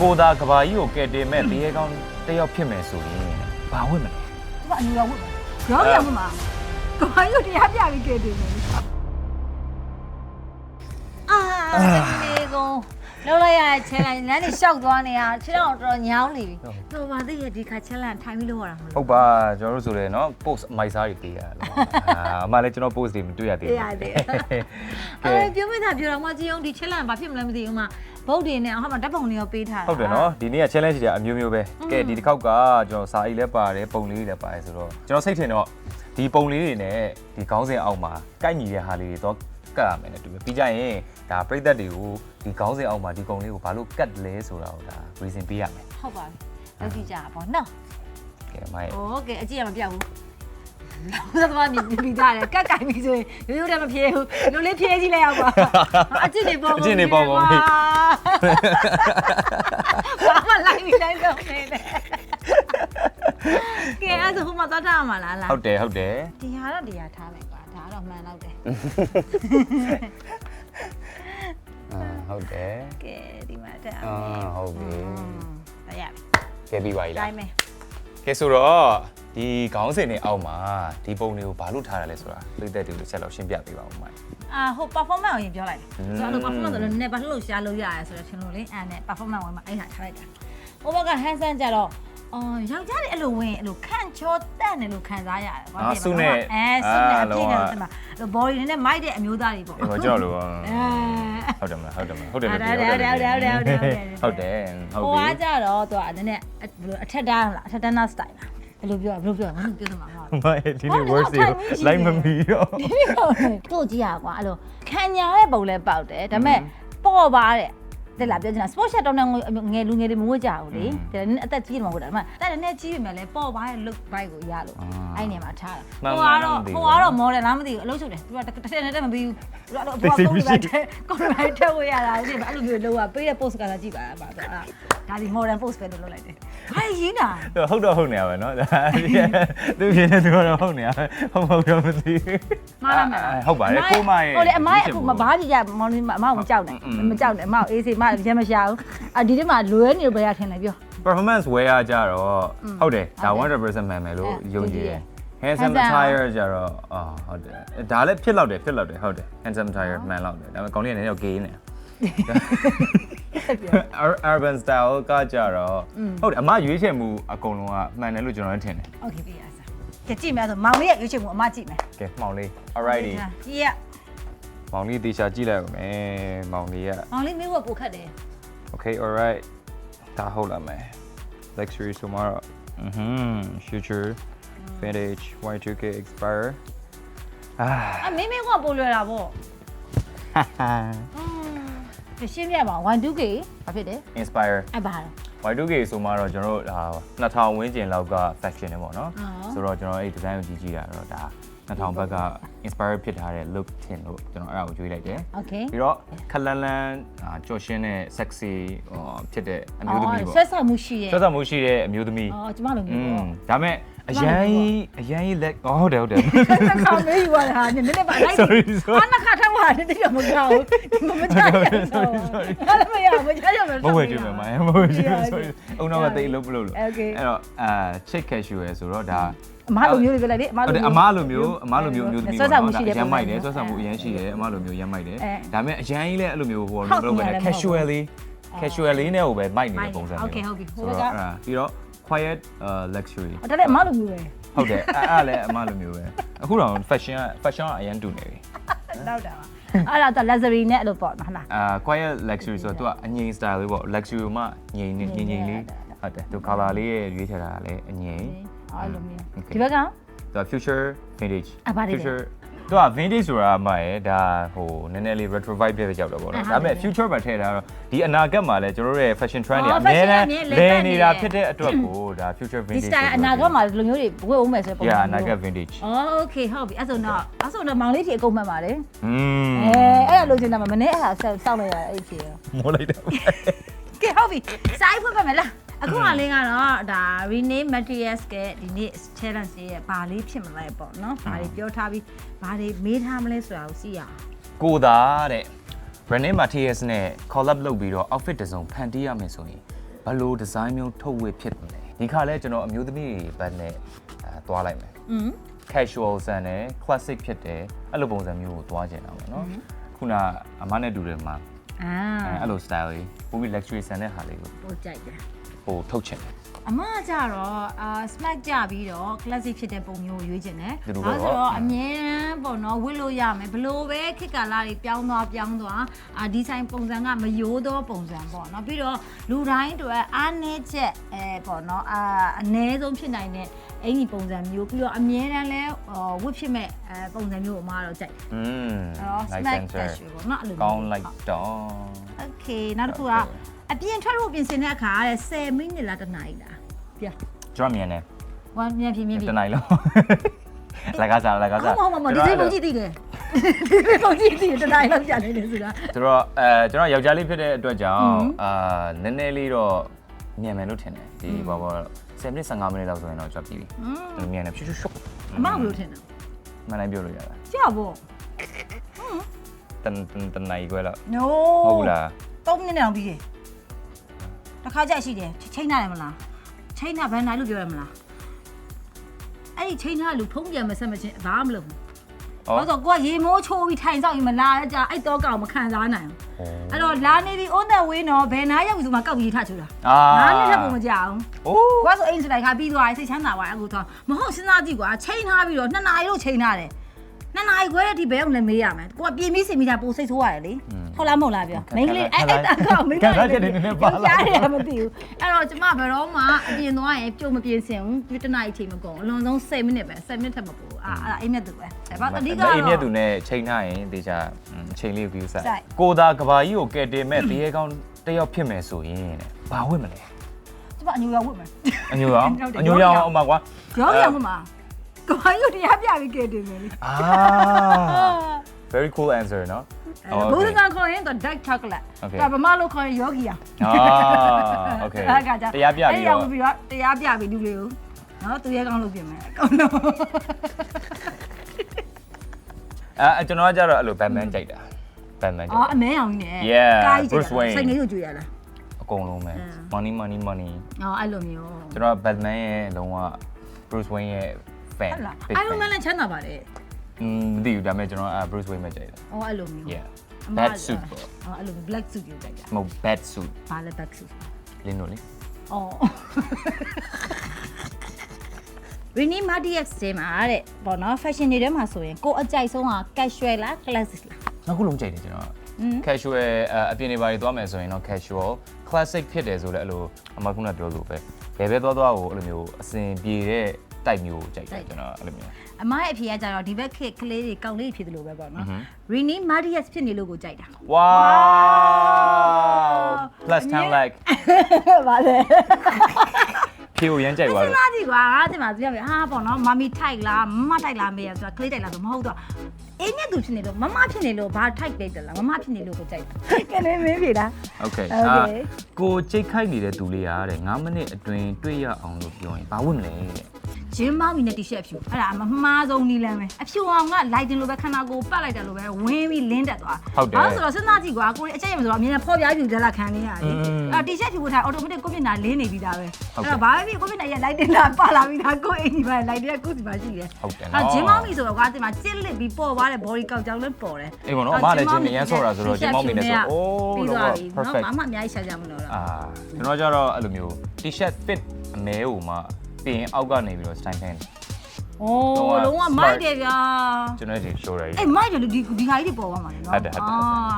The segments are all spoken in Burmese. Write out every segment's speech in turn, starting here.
ကိုသာကဘာကြီးကိုကယ်တင်မဲ့တရေကောင်းတစ်ယောက်ဖြစ်မယ်ဆိုရင်ဘာဝတ်မလဲ သူကအနီရောဝတ်မှာရောင်းရမှာကဘာကြီးကိုတရားပြပြီးကဲတယ် လောက်လိုက်ရချဲလိုက်လမ်းနေရှောက်သွားနေရခြေတော့တော်တော်ညောင်းနေပြီတော်ပါသေးရဲ့ဒီခါချဲလန်ထိုင်ပြီးလို့ရတာမလို့ဟုတ်ပါကျွန်တော်တို့ဆိုတယ်နော် post အမိုက်စားတွေပေးရတယ်အာအမှလည်းကျွန်တော် post တွေမတွေ့ရသေးဘူးအဲ့ပြောမသားပြောတော့မှကြည့်အောင်ဒီချဲလန်ဘာဖြစ်မလဲမသိဘူးမှဘုတ်တွေနဲ့ဟောမှာဓာတ်ပုံတွေရောပေးထားတာ ဟုတ်တယ်နော်ဒီနေ့က challenge တွေအမျိုးမျိုးပဲကဲဒီတစ်ခေါက်ကကျွန်တော်စာအိတ်လည်းပါတယ်ပုံလေးတွေလည်းပါတယ်ဆိုတော့ကျွန်တော်စိတ်ထင်တော့ဒီပုံလေးတွေနဲ့ဒီခေါင်းစဉ်အောက်မှာကိုက်ညီတဲ့ဟာလေးတွေတော့ကတ်ရမယ်နဲ့တူပဲပြီးကြရင် ဒါပြိသက်တွေကိုဒီခေါင်းစဉ်အောက်မှာဒီကုံလေးကိုဘာလို့ကတ်လဲဆိုတာကိုဒါ reason ပေးရမယ် ဟုတ်ပါပြီလောက်ကြည့်ကြပါဘောနော် ကဲမိုင်း โอเคအကြည့်ရမပြောက်ဘူးလောက်သမားမြင်ပြီးသားတယ်ကက်ကင်ပြီးဆိုရင်ရိုးရိုးတည်းမဖြေဘူးလူလေးဖြေကြည့်လိုက်အောင်ပါအကြည့်နေပေါ့ အကျင့်နေပေါ့ပေါ့ ဘာမှလိုက်ပြီးတိုင်းတော့နေတယ်ကဲအဲ့ဒါဟိုမှာသွားထားမှာလားလား ဟုတ်တယ်ဟုတ်တယ် ဒီဟာတော့ဒီဟာထားလိုက်ပါဒါတော့မှန်တော့တယ် အာ ဟုတ်တယ်ကဲဒီမှာတက်အာဟုတ်ပြီဒါရပြီကဲပြီးပါပြီလားတိုင်းမယ်ကဲဆိုတော့ဒီခေါင်းစဉ်တွေအောက်မှာဒီပုံတွေကိုဘာလို့ထားရလဲဆိုတာပြိသက်တွေကိုတစ်ချက်လောက်ရှင်းပြပေးပါဦးမိုင်းအာဟို performance ကိုရင်ပြောလိုက်တယ်อืม ဆိုတော့ performance ဆိုတော့နည်းနည်းဘာလို့ရှားလို့ရရဲဆိုတော့ရှင်လို့လေအဲ့နဲ့ performance ဝင်မှာအဲ့ဟာထားလိုက်တာဟိုဘက်က handsome ကြတော့အော်ယောက်ျားတွေအဲ့လိုဝင်အဲ့လိုခန့်ချောတက်နေလို့ခံစားရတယ်ဘာဖြစ်လဲအဲဆုနဲ့အပြည့်နဲ့ဒီမှာ body နဲ့ mic တဲ့အမျိုးသားတွေပေါ့အေးပါကြောက်လို့ပါ အဲ ဟုတ်တယ်မလားဟုတ်တယ်မလားဟုတ်တယ်ဟုတ်တယ်ဟုတ်တယ်ဟုတ်တယ်ဟုတ်တယ်ဟုတ်တယ်ဟုတ်တယ်ဟုတ်ဟိုပြီကကြတော့သူကနည်းနည်းအထက်တန်းလားအထက်တန်းနာ style လားဘယ်လိုပြောဘယ်လိုပြောမင်းပြောမှာမဟုတ်မိုင်းဒီနေ့ words တွေလိုက်မမီတော့တို့ကြည့်ရကွာအဲ့လိုခံညာတဲ့ပုံလဲပေါက်တယ်ဒါပေမဲ့ပေါ့ပါတဲ့ တဲ့လားပြောချင်တာ sport shirt တော့ငယ်လူငယ်တွေမဝတ်ကြဘူးလေဒါနည်းအသက်ကြီးတယ်မဟုတ်တာဒါပေမဲ့တဲ့နည်းကြီးပြီမဲ့လဲပေါ့ပါတဲ့ look bike ကိုရလို့အဲ့နေမှာထားတာဟိုကတော့ဟိုကတော့ model လားမသိဘူးအလုပ်ချုပ်တယ်သူကတစ်ထက်နဲ့တက်မပြီးဘူးသူကတော့အပေါ်ကုန်းလိုက်တဲ့ကုန်းလိုက်တဲ့ဝေးရတာဒီအဲ့လိုမျိုးလောက်ပေးတဲ့ post ကလာကြည့်ပါလားပါတော့ ဒါဒီ modern post ပဲလို့လုပ်လိုက်တယ်ဟာရင်းတာဟုတ်တော့ဟုတ်နေရပါနော်ဒါသူပြင်းနေသူကတော့ဟုတ်နေရဟုတ်မဟုတ်တော့မသိမားလားမလားဟုတ်ပါတယ်ကိုမရဲ့ဟိုလေအမရဲ့အခုမဘာကြီးကြမောင်လေးအမကိုမကြောက်နဲ့မကြောက်နဲ့အမကိုအေးစေးမရမရှာဘူးအဒီထဲမှာလွဲနေလို့ဘယ်ရထင်လဲပြော performance wear ကကြတော့ဟုတ်တယ်ဒါ100%မှန်မယ်လို့ယုံကြည်တယ် handsome attire ကြတော့အာဟုတ်တယ်ဒါလည်းဖြစ်လောက်တယ်ဖြစ်လောက်တယ်ဟုတ်တယ် handsome attire မှန်လောက်တယ်ဒါပေမဲ့ကောင်းလေးကလည်းတော့ gay နေ urban style ကကြတော့ဟုတ်တယ်အမရွေးချယ်မှုအကုန်လုံးကမှန်တယ်လို့ကျွန်တော်လည်းထင်တယ် Okay ပြရစားကကြည့်မယ်ဆိုမောင်လေးရဲ့ရွေးချယ်မှုအမကြည့်မယ်ကဲမောင်လေး alrighty ကြည့်ရမောင်လေးတေချာကြည့်လိုက်အောင်မယ်မောင်လေးကမောင်လေးမျိုးကပိုခတ်တယ် Okay alright ဒါဟုတ်လားမယ် luxury ဆိုမှတော့ mhm future vintage y2k expire အာအမေမေကပိုလွယ်တာပေါ့ဟာ ရှင်းပြပါ Y2K ဘာဖြစ်လဲ inspire အဲ့ဘာလဲ Y2K ဆိုမှတော့ကျွန်တော်တို့ဟာ2000ဝန်းကျင်လောက်က fashion တွေပေါ့နော်ဆိုတော့ကျွန်တော်အဲ့ဒီ design ကိုကြည့်ကြည့်တာတော့ဒါ2000ဘက်က inspire ဖြစ်ထားတဲ့ look တင်လို့ကျွန်တော်အဲ့ဒါကိုကြွေးလိုက်တယ်။ Okay ပြီးတော့ခလန်လန်ကြော်ရှင်းတဲ့ sexy ဖြစ်တဲ့အမျိုးသမီးပေါ့။ဆက်ဆံမှုရှိရဲ့။ဆက်ဆံမှုရှိတဲ့အမျိုးသမီး။အော်ကျမလိုမျိုးပေါ့။ဒါပေမဲ့ အရန်ကြီးအရန်ကြီးလက်อ๋อဟုတ်တယ်ဟုတ်တယ် တစ်ခါမေးယူရတာနည်းနည်းပါလိုက် Sorry, sorry. ဟာနှစ်ခါထပ်ပါနည်းနည်းမကောင်းဘူးမမချရဘူး Sorry, sorry. ဟာလည်းမရမချရမယ်မဟုတ်ကြည့်မယ်မိုင်းမဟုတ်ကြည့်မယ် sorry အုံတော့ကတိတ်လို့မလို့လို့ Okay. အဲ့တော့အာ chick casual ဆိုတော့ဒါ အမလိုမျိုးတွေပဲလိုက်လေအမဟုတ်လိုတယ်အမားလိုမျိုးအမားလိုမျိုးအမျိုးသမီးဆွဲဆောင်မှုရှိတယ်ရမ်းမိုက်တယ်ဆွဲဆောင်မှုအရန်ရှိတယ်အမားလိုမျိုးရမ်းမိုက်တယ်အဲဒါမဲ့အရန်ကြီးလည်းအဲ့လိုမျိုးဟိုဟုတ်လိုလုပ်ပဲတယ်လည်းမဟုတ်ဘူး casually casually နဲ့ဟိုပဲမိုက်နေတဲ့ပုံစံမျိုး Okay, okay. ဆိုတော့အဲ့ဒါပြီးတော့ quiet uh, luxury ဒါလည်းအမလိုမျိုးပဲဟုတ်တယ်အဲ့အဲ့လည်းအမားလိုမျိုးပဲအခုတော့ fashion က fashion ကအရန်တူနေပြီတော့တာပါအဲ့ဒါတော့ luxury နဲ့အဲ့လိုပေါ့နော်ဟုတ်လားအာ quiet luxury ဆိုတော့သူကအငြိမ် style လေးပေါ့ luxury မှငြိမ်နေငြိမ်ငြိမ်လေးဟုတ်တယ်သူ color လေးရဲ့ရွေးချယ်တာကလည်းအငြိမ်အဲ့လိုမျိုး Okay. ဒီဘက်ကသူက future vintage အဘာတွေလဲ future သူက vintage ဆိုတာအမှရဲ့ဒါဟိုနည်းနည်းလေး retro vibe ပဲကြောက်တော့ပေါ့နော်အာဒါပေမဲ့ဟုတ်တယ် future မှာထည့်ထားတော့ဒီအနာဂတ်မှာလည်းကျွန်တော်တို့ရဲ့ fashion trend တွေအော်အများ fashion နဲ့အမြဲလဲလည်ပတ်နေနေတာတယ်ဖြစ်တဲ့အတွက်ကိုဒါ future ဒီ vintage style အနာဂတ်မှာလူမျိုးတွေဝတ်အောင်မယ်ဆိုတဲ့ပုံစံ yeah မျိုးအနာဂတ် vintage အော် okay ဟုတ်ပြီအဲ့ဆိုတော့အဲ့ဆိုတော့မောင်လေးဖြေအကုန်မှတ်ပါတယ်อืมအဲအဲ့ဒါလိုချင်တာမမနေ့အဲ့ဒါစောက်လိုက်ရအဲ့ဖြေရောမိုးလိုက်တယ်ကဲဟုတ်ပြီစာရေးဖွင့်ပါမယ်လား အခုကလေးကတော့ဒါ rename materials ကဒီနေ့ challenge ရဲ့ဘာလေးဖြစ်မလဲပေါ့နော်ဘာတွေပြောထားပြီးဘာတွေမေးထားမလဲဆိုတာကိုသိရအောင်ကိုသာတဲ့ René Matias နဲ့ collab လုပ်ပြီးတော့ outfit တစ်စုံဖန်တီးရမယ်ဆိုရင်ဘယ်လိုဒီဇိုင်းမျိုးထုတ်ဝေဖြစ်မလဲဒီခါလဲကျွန်တော်အမျိုးသမီးတွေဘက်နဲ့အဲသွားလိုက်မယ်อืม casual ဆန်တယ် classic ဖြစ်တယ်အဲ့လိုပုံစံမျိုးကိုသွားကျင်တာပေါ့နော်ခုနအမနဲ့တူတယ်မှာအာအဲအဲ့လို style ကြီးပုံပြီး luxury ဆန်တဲ့ဟာလေးကိုပိုကြိုက်တယ် ဟိုထုတ်ချင်တယ် အမကကြတော့အာ smack ကြပြီးတော့ classic ဖြစ်တဲ့ပုံမျိုးကိုရွေးချင်တယ်ဒီလို။ပဲဒါပေါ့ ဆိုတော့အမြဲတမ်းပေါ့နော်ဝစ်လို့ရမယ်ဘလို့ပဲခက်ကာလာတွေပြောင်းသွားပြောင်းသွားအာဒီဇိုင်းပုံစံကမယိုးသောပုံစံပေါ့နော်ပြီးတော့လူတိုင်းအတွက်အားနည်းချက်အဲပေါ့နော်အာအနည်းဆုံးဖြစ်နိုင်တဲ့အင်ကြီးပုံစံမျိုးပြီးတော့အမြဲတမ်းလဲဝစ်ဖြစ်မဲ့အဲပုံစံမျိုးကိုအမကတော့ကြိုက်တယ်อืม။အဲ့တော့ nice smack answer casual ပေါ့နော်အဲ့လိုမျိုး ကောင်းလိုက်တော့ Okay နောက်တစ်ခုက အပြင်ထွက်လို့ပြင်ဆင်တဲ့အခါတဲ့10မိနစ်လားတစ်နာရီလားပြကျွန်တော်မြင်တယ်ဝမ်းမြန်ပြင်းမြန်ပြတင်း နိုင်လုံးလက်ကစားလက်ကစားမဟုတ်မဟုတ်ဒီစိတ်ပုံကြည့်သိတယ်ဒီစိတ်ပုံကြည့်သိတယ်တစ်နာရီလောက်ကြာနေတယ်ဆိုတာ ဆိုတော့အဲကျွန်တော်ယောက်ျားလေးဖြစ်တဲ့အတွက်ကြောင့်ဟွန်းအာနည်းနည်းလေးတော့မြန်မယ်လို့ထင်တယ်ဒီဘာဘာ10မိနစ်15မိနစ်လောက်ဆိုရင်တော့ကျွန်တော်ပြီးပြီอืมအဲ့လိုမြန်တယ်ဖြူဖြူရှုပ်အမဘယ်လိုထင်လဲမှန်တိုင်းပြောလို့ရတာကြာပေါ့ တန်တန်တန်နိုင်ခွဲလောက် no ဟုတ်ဘူးလား 3မိနစ်တောင်ပြီးတယ် တစ်ခါကြာရှိတယ်ချိန်ထားတယ်မလားချိန်ထားဘယ်နိုင်လို့ပြောရမလားအဲ့ဒီချိန်ထားလူဖုံးပြန်မဆက်မချင်းဘာမှမလုပ်ဘူးဩဘာလို့ဆိုကိုကရေမိုးချိုးပြီးထိုင်ဆောင်ရင်မလာရကြအဲ့တော့ကောင်မခံစားနိုင်ဘူးအဲ့တော့လာနေပြီ on the way နော်ဘယ်နာရောက်ပြီဆိုမှကောက်ပြီးထချူတာအာငါးနှစ်ထပ်ပုံမကြအောင်အိုးကွာဆိုအိမ်စလိုက်ခါပြီးသွားရင်စိတ်ချမ်းသာသွားအခုတော့မဟုတ်စဉ်းစားကြည့်ကွာချိန်ထားပြီးတော့နှစ်နာရီလို့ချိန်ထားတယ်နှစ်နာရီခွဲတဲ့ဒီဘဲအောင်လည်းမေးရမယ်ကိုကပြင်ပြီးစင်ပြီးတာပိုစိတ်ဆိုးရတယ်လေ ဟုတ်လားမဟုတ်လားပြောမိန်းကလေးအဲ့အဲ့တာကောင်မိန်းကလေးကြားရတယ်မသိဘူးအဲ့တော့ကျမဘယ်တော့မှအပြင်သွားရင်ပြုံမပြင်စင်ဘူးဒီတစ်နာရီချိန်မကုန်အလွန်ဆုံး10မိနစ်ပဲ10မိနစ်ထက်မပိုအာအဲ့အိမ်မြတ်သူပဲဒါပေမဲ့အဓိကတော့အိမ်မြတ်သူနဲ့ချိန်ထားရင်တေချာချိန်လေး view ဆက်စိုက်ကိုသာကဘာကြီးကိုကဲတင်မဲ့တရေကောင်းတယောက်ဖြစ်မယ်ဆိုရင်တဲ့ဘာဝတ်မလဲကျမအညူရောက်ဝတ်မယ်အညိုရောင်ဟုတ်တယ်အညိုရောင်အမကွာရောင်းရမှာကဘာယူတရားပြပြီးကဲတင်မယ်လေအာ very cool answer နော် ဘုရားကခေါ်ရင်တော့ dark chocolate Okay. ဒါဗမာလို့ခေါ်ရင် yogi อ่ะ အာ okay အဲ့ကကြ တရားပြပြီး အဲ့ တော့ ရောက်ပြီးတော့တရားပြပြီးလူလေးကိုနော်သူရဲကောင်းလုပ်ပြင်မယ်အကုန်လုံး အဲကျွန်တော်ကကြတော့အဲ့လို Batman ကြိုက်တာ Batman ကြို အော် က် အမဲအောင်ကြီးနဲ့ Yeah, ကားကြီး Bruce Wayne စိတ်ငယ်ကိုကြွေရလား အကုန်လုံးပဲ money money money အော်အဲ့လိုမျိုး ကျွန်တော်က Batman ရဲ့လုံးဝ Bruce Wayne ရဲ့ fan ဟုတ်လား big Iron fan Man လည်းချမ်းသာပါတယ် อืม မသိဘူးဒါပေမဲ့ကျွန်တော်က Bruce Wayne ပဲကြိုက်တာအော်အဲ့လိုမျိုး yeah အမ bad suit ပေါ့ အော်အဲ့လိုမျိုး black suit ကိုကြိုက်တာမဟုတ် bad suit ဘာလဲ black suit လင်းတို့လေအော် Rini Martix တဲမှာတဲ့ပေါ့နော် fashion တွေထဲမှာဆိုရင်ကိုအကြိုက်ဆုံးက casual လား classic လား နောက်ခုလုံးကြိုက်တယ်ကျွန်တော်က casual အအပြင်တွေပါတွေသွားမယ်ဆိုရင်တော့ casual classic ဖြစ်တယ်ဆိုလည်းအဲ့လိုအမခုနပြောလို့ပဲဘယ်ပဲသွားသွားကိုအဲ့လိုမျိုးအစင်ပြေတဲ့ တိုက်မျိုးကြိုက်တယ်ကျွန်တော်အဲ့လိုမျိုး အမရဲ့အဖေကကြတော့ဒီဘက်ခက်ကလေးတွေကောင်းလေးတွေဖြစ်တယ်လို့ပဲပေါ့နော် အဟမ်း Rini Marias ဖြစ်နေလို့ကိုကြိုက်တာ wow plus 10 like ဗါလေဖြိုရမ်းကြိုက်ပါစဉ်းလို့ စားကြည့်ကွာငါတင်ပါသူရပြီဟာပေါ့နော်မမီထိုက်လားမမတိုက်လားမေးရဆိုတာကလေးတိုက်လားဆိုမဟုတ်တော့အင်းနဲ့သူဖြစ်နေလို့မမဖြစ်နေလို့ဘာထိုက်တိုက်တယ်လားမမဖြစ်နေလို့ကိုကြိုက်တာကဲလေးမင်းဖြေတာ okay အာ Okay. ကိုချိတ်ခိုက်နေတဲ့သူလေးอ่ะတဲ့9မိနစ်အတွင်းတွေ့ရအောင်လို့ပြောရင်ဘာဝင်မလဲတဲ့ ဂျင်းမောင်းမီနဲ့တီရှပ်ဖြူအဲ့ဒါမမှားဆုံးနီးလမ်းပဲအဖြူအောင်ကလိုက်တင်လို့ပဲခန္ဓာကိုယ်ပတ်လိုက်တယ်လို့ပဲဝင်းပြီးလင်းတက်သွားဟုတ်တယ်ဘာလို့ဆိုတော့စဉ်းစားကြည့်ကွာကိုယ်အချက်ရမဆိုတော့အမြင်နဲ့ဖော်ပြပြူကြလာခံနေရတယ်อืมအဲ့တီရှပ်ဖြူကိုထားအော်တိုမက်တစ်ကိုမျက်နှာလင်းနေပြီးသားပဲဟုတ်ကဲ့အဲ့တော့ဘာပဲဖြစ်ကိုမျက်နှာရဲ့လိုက်တင်တာပါလာပြီးသားကိုယ်အိမ်ကြီးပဲလိုက်တင်ကကိုယ်စီပါရှိတယ်ဟုတ်တယ်အဲ့နော်ဂျင်းမောင်းမီဆိုတော့ကွာတင်မှာကျစ်လစ်ပြီးပေါ်သွားတဲ့ body ကောက်ကြောင်လည်းပေါ်တယ်အေးပေါ့နော်အမလည်းဂျင်းမရမ်းဆော့တာဆိုတော့ဂျင်းမောင်းမီနဲ့ဆိုအိုးပြီးတော့သွားပြီနော် perfect ဘာမှအများကြီးရှာကြမလို့တော့အာကျွန်တော်ကြတော့အဲ့လိုမျိုး t-shirt fit အမဲဟိုမှ ပြင်ရင်အောက်ကနေပြီးတော့ style ဖန်โอ้လုံးဝမိုက်တယ်ဗျာကျွန်တော်ဒီ show ရည်အေးမိုက်တယ်လို့ဒီဒီဟာကြီးတွေပေါ်သွားမှာလေနော်ဟုတ်တယ်ဟုတ်တယ်ဟုတ်တယ်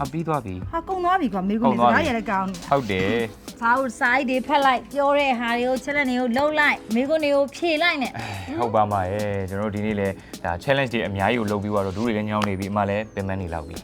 အာအပြီးသွားပြီဟာကုံသွားပြီကွာမေကုံကုန်နေသွားစပြီကားရလည်းကောင်းနေဟုတ်တယ်စာအုပ်စာအိတ်တွေဖက်လိုက်ပြောတဲ့ဟာတွေကိုချက်လက်တွေကိုလှုပ်လိုက်မေကုံတွေကိုဖြေလိုက်နဲ့ဟုတ်ပါမှာရဲ့ကျွန်တော်တို့ဒီနေ့လဲဒါ challenge တွေအများကြီးကိုလုပ်ပြီးတော့ဒူးတွေလည်းညောင်းနေပြီအမလည်းပင်ပန်းနေလောက်ပြီ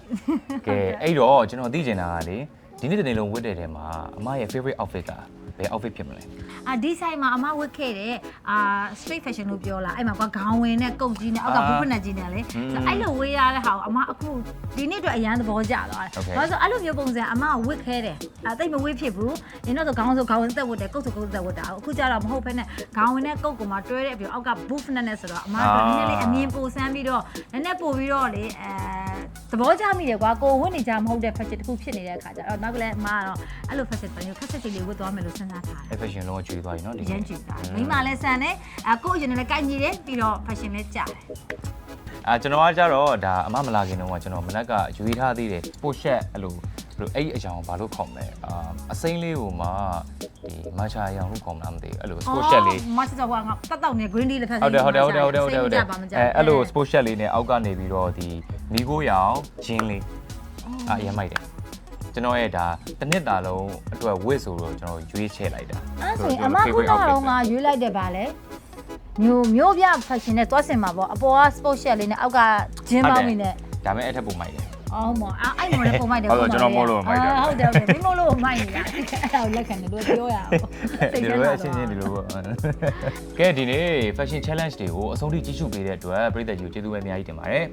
ကဲအဲ့တော့ကျွန်တော်သိချင်တာကလေဒီနေ့တနေ့လုံးဝတ်တဲ့ထဲမှာအမရဲ့ favorite outfit က ဘယ် outfit ဖြစ်မလဲအာဒီဆိုင်မှာအမဝတ်ခဲ့တဲ့အာ straight fashion လို့ပြောလားအဲ့မှာကွာခေါင်းဝင်နဲ့ကုတ်ကြီးနဲ့အောက်ကဘူးဖနက်ကြီးနဲ့လေဆိုတော့အဲ့လိုဝေးရတဲ့ဟာကိုအမအခုဒီနေ့အတွက်အရန်သဘောကျသွားတယ်ဘာလို့ဆိုအဲ့လိုမျိုးပုံစံအမဝတ်ခဲတယ်အာတိတ်မဝတ်ဖြစ်ဘူးဒီတော့ဆိုခေါင်းဆိုခေါင်းဝင်သက်ဝတ်တယ်ကုတ်ဆိုကုတ်သက်ဝတ်တာအခုကျတော့မဟုတ်ဖ ೇನೆ ခေါင်းဝင်နဲ့ကုတ်ကမှတွဲတဲ့အပြင်အောက်ကဘူးဖနက်နဲ့ဆိုတော့အမကနည်းနည်းလေးအမြင်ပိုဆန်းပြီးတော့နည်းနည်းပို့ပြီးတော့လေအဲသဘောကျမိတယ်ကွာကိုဝတ်နေကြမဟုတ်တဲ့ fashion တစ်ခုဖြစ်နေတဲ့အခါကျတော့နောက်ကလည်းအမကတော့အဲ့လို fashion ပိုင်းကိုခက်ဆက်စိတ်လေးဝတ်သွားမယ်လို့စဉ်းစားထားတယ် အဲ့ fashion လုံးဝကျွေးသွားပြီเนาะ ဒီရန်ကျူတာမိမလည်းဆန်တယ်အကိုအရင်လည်းကိုက်ညီတယ်ပြီးတော့ fashion လည်းကြတယ် အာကျွန်တော်ကကြတော့ဒါအမမလာခင်တုန်းကကျွန်တော်မနက်ကယူထားသေးတယ်ပိုရှက်အဲ့လိုဘယ်လိုအဲ့ဒီအကြောင်းဘာလို့ခေါ်မလဲအာအစိမ့်လေးကိုမှဒီမချာရောင်လို့ခေါ်မလားမသိဘူးအဲ့လို sport shirt လေး မဆစောကငါတက်တောက်နေ green tea လက်ထပ် ဟုတ်တယ်ဟုတ်တယ်ဟုတ်တယ်ဟုတ်တယ်ဟုတ်တယ်ဟုတ်တယ် ပါမကြ အဲအဲ့လို sport shirt လေးနဲ့အောက်ကနေပြီးတော့ဒီမီကိုရောင်ဂျင်းလေးအာရမ်းမိုက်တယ် ကျွန်တော်ရဲ့ဒါတစ်နှစ်တာလုံးအတွက်ဝစ်ဆိုတော့ကျွန်တော်ရွေးချယ်လိုက်တာအဲ့ဆိုရင်အမခုနကတော့ငါရွေးလိုက်တယ်ဗာလေမျိုးမျိုးပြ fashion နဲ့သွားစင်မှာပေါ့အပေါ်က sport shirt လေးနဲ့အောက်ကဂျင်းပေါင်းနေနဲ့ဒါပေမဲ့အဲ့ထက်ပိုမိုက်တယ်အော်မော်အဲ့မော်လေးပုံမိုက်တယ်ဟုတ်တယ်ကျွန်တော်မို့လို့မိုက်တယ်ဟုတ်တယ်ဟုတ်တယ်မင်းမို့လို့မိုက်နေတာအဲ့ဒါကိုလက်ခံတယ်လို့ပြောရအောင်ဒီလိုပဲအချင်းချင်းဒီလိုပေါ့ကဲဒီနေ့ fashion challenge တွေကိုအဆုံးထိကြီးစုပေးတဲ့အတွက်ပြည်သက်ကြီးကိုကျေးဇူးပဲအများကြီးတင်ပါတယ်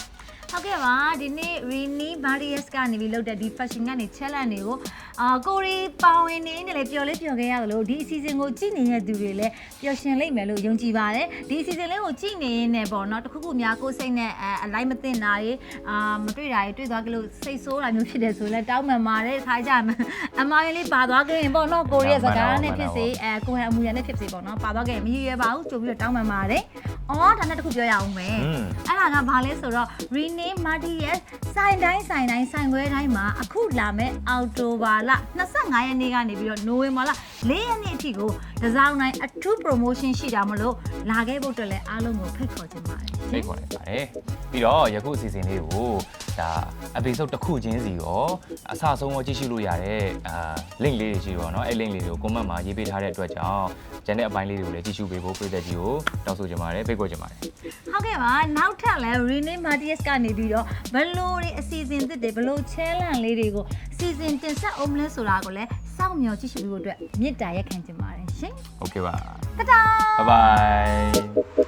ဟုတ်ကဲ့ပါဒီနေ့ Rini Marius ကနေပြီးလုပ်တဲ့ဒီ fashion ကနေ challenge တွေကိုအာကိုရီပါဝင်နေနေလေပျော်လေးပျော်ခဲ့ရသလိုဒီအစီအစဉ်ကိုကြည့်နေတဲ့သူတွေလည်းပျော်ရှင်လိမ့်မယ်လို့ယုံကြည်ပါတယ်ဒီအစီအစဉ်လေးကိုကြည့်နေရင်းနဲ့ပေါ့နော်တခုခုများကိုယ်စိတ်နဲ့အအလိုက်မသိတာတွေအာမတွေ့တာတွေတွေ့သွားကြလို့စိတ်ဆိုးတာမျိုးဖြစ်တယ်ဆိုလည်းတောင်းပန်ပါတယ်ခါကြမှာအမားလေးပါသွားခဲ့ရင်ပေါ့နော်ကိုရီရဲ့စကားနဲ့ဖြစ်စေအဲကိုဟန်အမူရနဲ့ဖြစ်စေပေါ့နော်ပါသွားခဲ့ရင်မရရပါဘူးကြိုပြီးတော့တောင်းပန်ပါတယ်အော်ဒါနဲ့တခုပြောရအောင်မယ်อืมအဲ့ဒါကဘာလဲဆိုတော့rename Marty ရဲ့ဆိုင်တိုင်းဆိုင်တိုင်းဆိုင်ခွဲတိုင်းမှာအခုလာမဲ့အောက်တိုဘာလ25ရက်နေ့ကနေပြီးတော့နိုဝင်ဘာလ4ရက်နေ့အထိကိုဒီဇိုင်းတိုင်းအထူး promotion ရှိတာမလို့လာခဲ့ဖို့အတွက်လည်းအားလုံးကိုဖိတ်ခေါ်ချင်ပါတယ် ဖိတ်ခေါ်လိုက်ပါတယ်ပြီးတော့ယခုအစီအစဉ်လေးကိုဒါ episode တစ်ခုချင်းစီရောအစအဆုံးရောကြည့်ရှုလို့ရတဲ့အာ link လေးတွေရှိတော့เนาะအဲ့ link လေးတွေကို comment မှာရေးပေးထားတဲ့အတွက်ကြောင့်ကျန်တဲ့အပိုင်းလေးတွေကိုလည်းကြည့်ရှုပေးဖို့ပြည်သက်ကြီးကိုတောင်းဆိုချင်ပါတယ်ဖိတ်ခေါ်ချင်ပါတယ် ဟုတ်ကဲ့ပါနောက်ထပ်လည်း rename Marty ကနေ ေပြီးတော့ဘလို့တွေအစီအစဉ်သစ်တွေဘလို့ challenge လေးတွေကိုစီစဉ်တင်ဆက်အောင်မလဲဆိုတာကိုလည်းစောင့်မျှော်ကြည့်ရှုဖို့အတွက်မေတ္တာရက်ခံချင်ပါတယ်ရှင် okay ပါတဒါ bye bye